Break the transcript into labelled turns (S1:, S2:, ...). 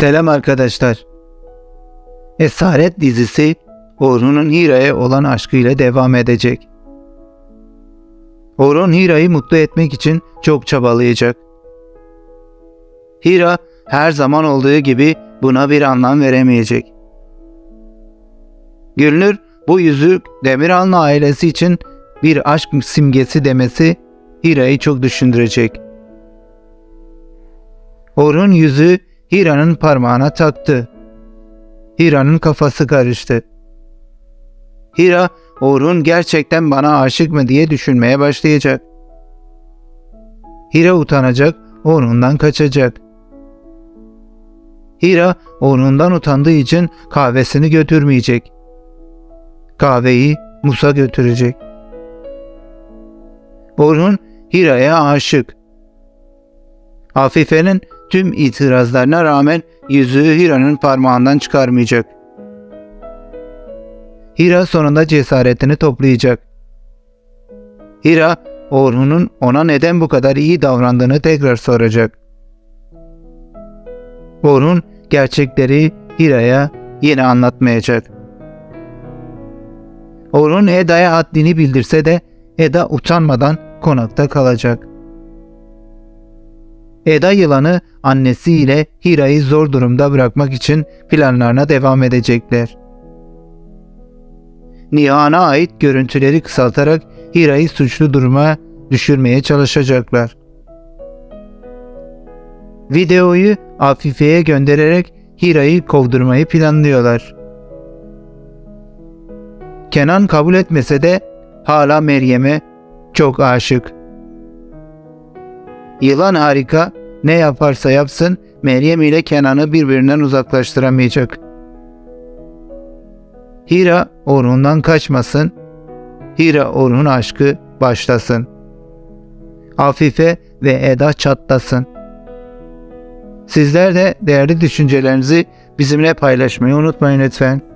S1: Selam arkadaşlar. Esaret dizisi Orhun'un Hira'ya olan aşkıyla devam edecek. Orhun Hira'yı mutlu etmek için çok çabalayacak. Hira her zaman olduğu gibi buna bir anlam veremeyecek. Gülnur bu yüzük Demiral'ın ailesi için bir aşk simgesi demesi Hira'yı çok düşündürecek. Orhun yüzüğü Hira'nın parmağına taktı. Hira'nın kafası karıştı. Hira, Orhun gerçekten bana aşık mı diye düşünmeye başlayacak. Hira utanacak, Orhun'dan kaçacak. Hira, Orhun'dan utandığı için kahvesini götürmeyecek. Kahveyi Musa götürecek. Orhun, Hira'ya aşık. Afife'nin tüm itirazlarına rağmen yüzüğü Hira'nın parmağından çıkarmayacak. Hira sonunda cesaretini toplayacak. Hira, Orhun'un ona neden bu kadar iyi davrandığını tekrar soracak. Orhun gerçekleri Hira'ya yine anlatmayacak. Orhun Eda'ya haddini bildirse de Eda utanmadan konakta kalacak. Eda yılanı annesiyle Hira'yı zor durumda bırakmak için planlarına devam edecekler. Nihan'a ait görüntüleri kısaltarak Hira'yı suçlu duruma düşürmeye çalışacaklar. Videoyu Afife'ye göndererek Hira'yı kovdurmayı planlıyorlar. Kenan kabul etmese de hala Meryem'e çok aşık. Yılan harika ne yaparsa yapsın Meryem ile Kenan'ı birbirinden uzaklaştıramayacak. Hira Orhun'dan kaçmasın. Hira Orhun aşkı başlasın. Afife ve Eda çatlasın. Sizler de değerli düşüncelerinizi bizimle paylaşmayı unutmayın lütfen.